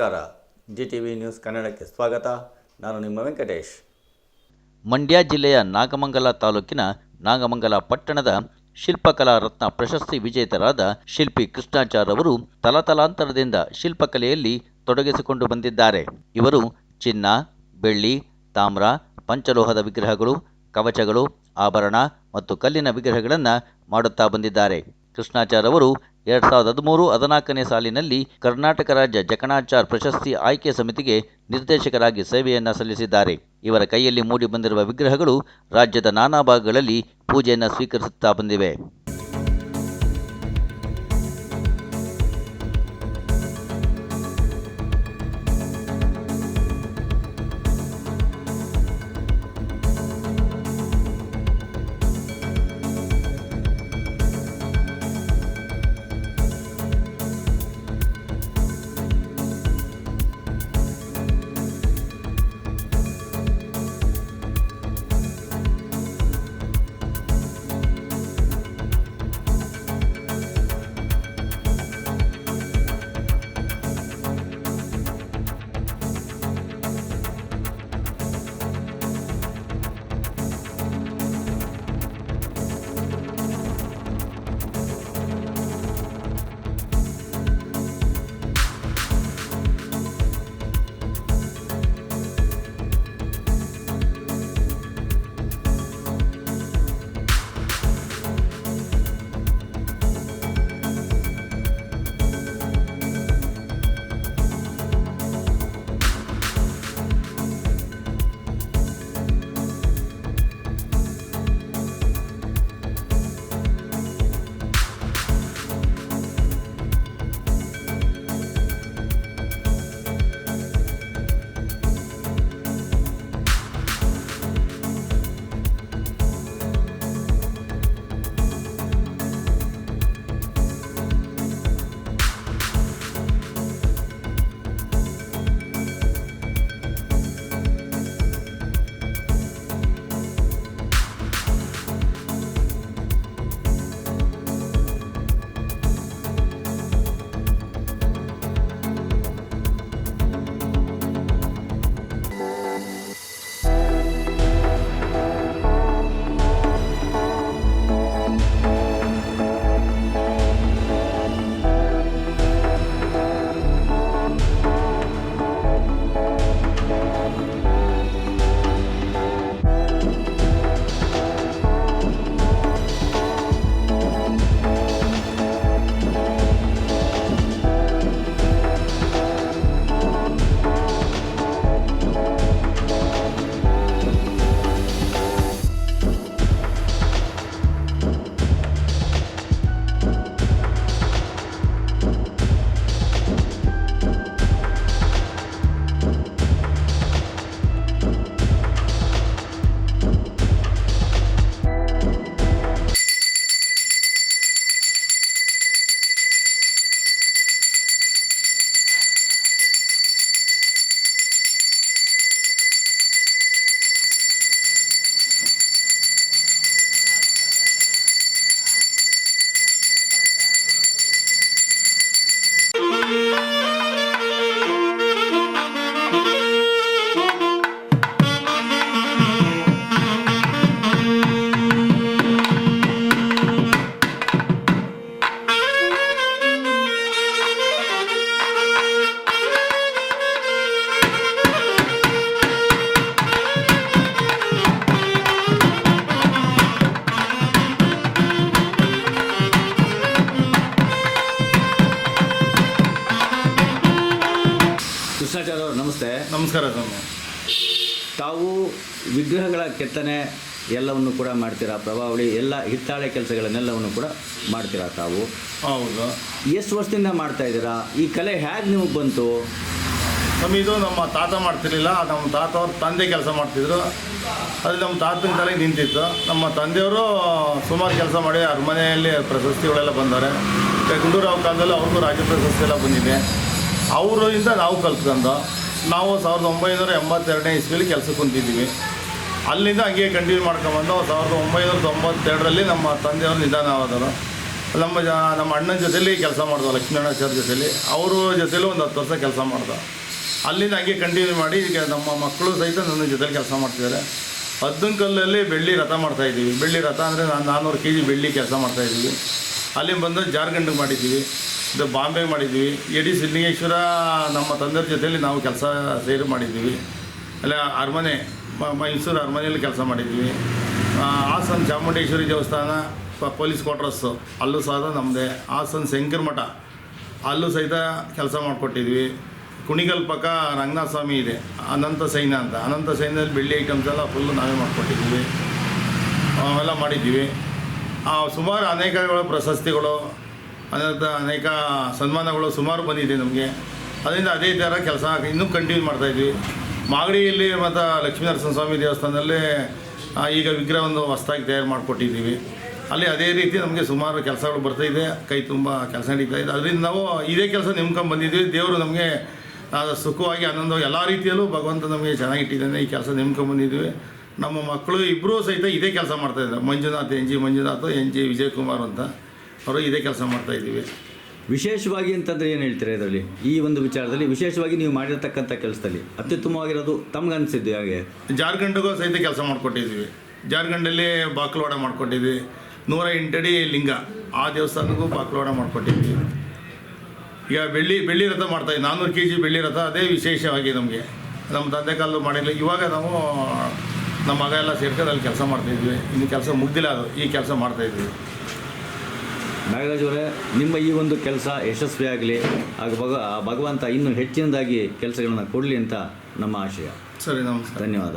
ನಮಸ್ಕಾರ. G T V news ಕನ್ನಡಕ್ಕೆ ಸ್ವಾಗತ. ನಾನು ನಿಮ್ಮ ವೆಂಕಟೇಶ್. ಮಂಡ್ಯ ಜಿಲ್ಲೆಯ ನಾಗಮಂಗಲ ತಾಲೂಕಿನ ನಾಗಮಂಗಲ ಪಟ್ಟಣದ ಶಿಲ್ಪಕಲಾ ರತ್ನ ಪ್ರಶಸ್ತಿ ವಿಜೇತರಾದ ಶಿಲ್ಪಿ ಕೃಷ್ಣಾಚಾರ್ ಅವರು ತಲತಲಾಂತರದಿಂದ ಶಿಲ್ಪಕಲೆಯಲ್ಲಿ ತೊಡಗಿಸಿಕೊಂಡು ಬಂದಿದ್ದಾರೆ. ಇವರು ಚಿನ್ನ, ಬೆಳ್ಳಿ, ತಾಮ್ರ, ಪಂಚಲೋಹದ ವಿಗ್ರಹಗಳು, ಕವಚಗಳು, ಆಭರಣ ಮತ್ತು ಕಲ್ಲಿನ ವಿಗ್ರಹಗಳನ್ನು ಮಾಡುತ್ತಾ ಬಂದಿದ್ದಾರೆ. ಕೃಷ್ಣಾಚಾರ್ ಅವರು ಎರಡ್ ಸಾವಿರದ ಹದಿಮೂರು ಹದಿನಾಲ್ಕನೇ ಸಾಲಿನಲ್ಲಿ ಕರ್ನಾಟಕ ರಾಜ್ಯ ಜಕಣಾಚಾರ್ ಪ್ರಶಸ್ತಿ ಆಯ್ಕೆ ಸಮಿತಿಗೆ ನಿರ್ದೇಶಕರಾಗಿ ಸೇವೆಯನ್ನು ಸಲ್ಲಿಸಿದ್ದಾರೆ. ಇವರ ಕೈಯಲ್ಲಿ ಮೂಡಿ ಬಂದಿರುವ ವಿಗ್ರಹಗಳು ರಾಜ್ಯದ ನಾನಾ ಭಾಗಗಳಲ್ಲಿ ಪೂಜೆಯನ್ನು ಸ್ವೀಕರಿಸುತ್ತಾ ಬಂದಿವೆ. ನಮಸ್ತೆ. ನಮಸ್ಕಾರ ಸ್ವಾಮಿ. ತಾವು ವಿಗ್ರಹಗಳ ಕೆತ್ತನೆ ಎಲ್ಲವನ್ನು ಕೂಡ ಮಾಡ್ತೀರಾ? ಪ್ರಭಾವಳಿ ಎಲ್ಲ ಹಿತ್ತಾಳೆ ಕೆಲಸಗಳನ್ನೆಲ್ಲವನ್ನು ಕೂಡ ಮಾಡ್ತೀರಾ ತಾವು? ಹೌದು. ಎಷ್ಟು ವರ್ಷದಿಂದ ಮಾಡ್ತಾ ಇದ್ದೀರಾ? ಈ ಕಲೆ ಹೇಗೆ ನಿಮಗೆ ಬಂತು? ಸ್ವಾಮಿ ಇದು ನಮ್ಮ ತಾತ ಮಾಡ್ತಿರ್ಲಿಲ್ಲ. ನಮ್ಮ ತಾತ ಅವ್ರ ತಂದೆ ಕೆಲಸ ಮಾಡ್ತಿದ್ರು. ಅದು ನಮ್ಮ ತಾತನ ತಲೆಗೆ ನಿಂತಿತ್ತು. ನಮ್ಮ ತಂದೆಯವರು ಸುಮಾರು ಕೆಲಸ ಮಾಡಿ ಅರಮನೆಯಲ್ಲಿ ಪ್ರಶಸ್ತಿಗಳೆಲ್ಲ ಬಂದವ್ರೆ ಗುಂಡೂರಾವ್ ಕಾಲದಲ್ಲಿ ಅವ್ರಿಗೂ ರಾಜ್ಯ ಪ್ರಶಸ್ತಿ ಎಲ್ಲ ಬಂದಿದೆ. ಅವರಿಂದ ನಾವು ಕಲ್ತ್ಕೊಂಡು ನಾವು ಸಾವಿರದ ಒಂಬೈನೂರ ಎಂಬತ್ತೆರಡನೇ ಇಸ್ವಿಲಿ ಕೆಲಸಕ್ಕೆ ಕುಂತಿದ್ದೀವಿ. ಅಲ್ಲಿಂದ ಹಂಗೆ ಕಂಟಿನ್ಯೂ ಮಾಡ್ಕೊಂಬಂದು ಸಾವಿರದ ಒಂಬೈನೂರ ತೊಂಬತ್ತೆರಡರಲ್ಲಿ ನಮ್ಮ ತಂದೆಯವರು ನಿಧಾನ ಆದರು ನಮ್ಮ ಜ, ನಮ್ಮ ಅಣ್ಣನ ಜೊತೆಲಿ ಕೆಲಸ ಮಾಡಿದ್ವು ಲಕ್ಷ್ಮೀನಾರಾಯಣ ಸರ್ ಜೊತೆಯಲ್ಲಿ, ಅವರು ಜೊತೆಯಲ್ಲಿ ಒಂದು ಹತ್ತು ವರ್ಷ ಕೆಲಸ ಮಾಡ್ದೆ. ಅಲ್ಲಿಂದ ಹಂಗೆ ಕಂಟಿನ್ಯೂ ಮಾಡಿ ಈಗ ನಮ್ಮ ಮಕ್ಕಳು ಸಹಿತ ನನ್ನ ಜೊತೆಲಿ ಕೆಲಸ ಮಾಡ್ತಿದ್ದಾರೆ. ಕಲ್ಲಲ್ಲಿ ಬೆಳ್ಳಿ ರಥ ಮಾಡ್ತಾಯಿದ್ದೀವಿ ಬೆಳ್ಳಿ ರಥ ಅಂದರೆ ನಾನು ನಾನ್ನೂರು ಕೆ ಜಿ ಬೆಳ್ಳಿ ಕೆಲಸ ಮಾಡ್ತಾಯಿದ್ದೀವಿ ಅಲ್ಲಿ ಅಲ್ಲಿಂದ ಬಂದು ಜಾರ್ಖಂಡಿಗೆ ಮಾಡಿದ್ದೀವಿ. ಇದು ಬಾಂಬೆ ಮಾಡಿದ್ವಿ. ಎಡಿ ಸಿದ್ಲಿಂಗೇಶ್ವರ ನಮ್ಮ ತಂದೆ ಜೊತೆಯಲ್ಲಿ ನಾವು ಕೆಲಸ ಸೇರಿ ಮಾಡಿದ್ವಿ. ಅಲ್ಲ ಅರಮನೆ ಮೈಸೂರು ಅರಮನೆಯಲ್ಲಿ ಕೆಲಸ ಮಾಡಿದ್ವಿ. ಹಾಸನ ಚಾಮುಂಡೇಶ್ವರಿ ದೇವಸ್ಥಾನ ಪೊಲೀಸ್ ಕ್ವಾರ್ಟರ್ಸು ಅಲ್ಲೂ ಸಹ ನಮ್ಮದೇ ಹಾಸನ ಶಂಕರ ಮಠ ಅಲ್ಲೂ ಸಹಿತ ಕೆಲಸ ಮಾಡಿಕೊಟ್ಟಿದ್ವಿ. ಕುಣಿಗಲ್ ಪಕ್ಕ ರಂಗನಾಥ ಸ್ವಾಮಿ ಇದೆ ಅನಂತ ಸೈನ್ಯ ಅಂತ. ಅನಂತ ಸೈನ್ಯದಲ್ಲಿ ಬೆಳ್ಳಿ ಐಟಮ್ಸ್ ಎಲ್ಲ ಫುಲ್ಲು ನಾವೇ ಮಾಡಿಕೊಟ್ಟಿದ್ವಿ. ಅವೆಲ್ಲ ಮಾಡಿದ್ದೀವಿ ಆ, ಸುಮಾರು ಅನೇಕ ಪ್ರಶಸ್ತಿಗಳು ಅನೇಕ ಅನೇಕ ಸನ್ಮಾನಗಳು ಸುಮಾರು ಬಂದಿದೆ ನಮಗೆ. ಅದರಿಂದ ಅದೇ ಥರ ಕೆಲಸ ಇನ್ನೂ ಕಂಟಿನ್ಯೂ ಮಾಡ್ತಾಯಿದ್ವಿ ಮಾಗಡಿಯಲ್ಲಿ ಮತ್ತು ಲಕ್ಷ್ಮೀನರಸಿಂಹ ಸ್ವಾಮಿ ದೇವಸ್ಥಾನದಲ್ಲಿ ಈಗ ವಿಗ್ರಹವನ್ನು ಹೊಸ್ತಾಗಿ ತಯಾರು ಮಾಡಿಕೊಟ್ಟಿದ್ದೀವಿ. ಅಲ್ಲಿ ಅದೇ ರೀತಿ ನಮಗೆ ಸುಮಾರು ಕೆಲಸಗಳು ಬರ್ತಾಯಿದೆ ಕೈ ತುಂಬ ಕೆಲಸ ನಡೀತಾ ಇದೆ. ಅದರಿಂದ ನಾವು ಇದೇ ಕೆಲಸ ನಿಮ್ಕೊಂಡು ಬಂದಿದ್ವಿ ದೇವರು ನಮಗೆ ಸುಖವಾಗಿ ಆನಂದವಾಗಿ ಎಲ್ಲ ರೀತಿಯಲ್ಲೂ ಭಗವಂತ ನಮಗೆ ಚೆನ್ನಾಗಿಟ್ಟಿದ್ದಾನೆ. ಈ ಕೆಲಸ ನಿಮ್ಕೊಂಡು ಬಂದಿದ್ವಿ ನಮ್ಮ ಮಕ್ಕಳು ಇಬ್ಬರೂ ಸಹಿತ ಇದೇ ಕೆಲಸ ಮಾಡ್ತಾಯಿದ್ದಾರೆ Manjunath, N G Manjunath, N G Vijayakumar ಅಂತ. ಅವರು ಇದೇ ಕೆಲಸ ಮಾಡ್ತಾ ಇದ್ದೀವಿ. ವಿಶೇಷವಾಗಿ ಅಂತಂದರೆ ಏನು ಹೇಳ್ತೀರಾ ಇದರಲ್ಲಿ ಈ ಒಂದು ವಿಚಾರದಲ್ಲಿ ವಿಶೇಷವಾಗಿ ನೀವು ಮಾಡಿರತಕ್ಕಂಥ ಕೆಲಸದಲ್ಲಿ ಅತ್ಯುತ್ತಮವಾಗಿರೋದು ತಮ್ಗನ್ಸಿದ್ದು ಹಾಗೆ ಜಾರ್ಖಂಡ್ಗೂ ಸಹಿತ ಕೆಲಸ ಮಾಡಿಕೊಟ್ಟಿದ್ದೀವಿ. ಜಾರ್ಖಂಡಲ್ಲಿ ಬಾಕ್ಲವಾಡ ಮಾಡಿಕೊಟ್ಟಿದ್ವಿ ನೂರ ಎಂಟಡಿ ಲಿಂಗ ಆ ದೇವಸ್ಥಾನಕ್ಕೂ ಬಾಕ್ಲವಾಡ ಮಾಡಿಕೊಟ್ಟಿದ್ವಿ ಈಗ ಬೆಳ್ಳಿ ಬೆಳ್ಳಿ ರಥ ಮಾಡ್ತಾಯಿದ್ವಿ ನಾನ್ನೂರು ಕೆ ಜಿ ಬೆಳ್ಳಿ ರಥ ಅದೇ ವಿಶೇಷವಾಗಿ ನಮಗೆ. ನಮ್ಮ ತಂದೆ ಕಾಲು ಮಾಡಿಲ್ಲ ಇವಾಗ ನಾವು ನಮ್ಮ ಮಗ ಎಲ್ಲ ಸೇರ್ಕೊಂಡು ಅಲ್ಲಿ ಕೆಲಸ ಮಾಡ್ತಾಯಿದ್ವಿ ಇನ್ನು ಕೆಲಸ ಮುಗ್ದಿಲ್ಲ ಅದು. ಈ ಕೆಲಸ ಮಾಡ್ತಾಯಿದ್ವಿ ನಾಗರಾಜ್ ಅವರೇ ನಿಮ್ಮ ಈ ಒಂದು ಕೆಲಸ ಯಶಸ್ವಿಯಾಗಲಿ ಆಗ ಭಗ ಭಗವಂತ ಇನ್ನೂ ಹೆಚ್ಚಿನದಾಗಿ ಕೆಲಸಗಳನ್ನು ಕೊಡಲಿ ಅಂತ ನಮ್ಮ ಆಶಯ. ಸರಿ ನಮಸ್ಕಾರ. ಧನ್ಯವಾದ.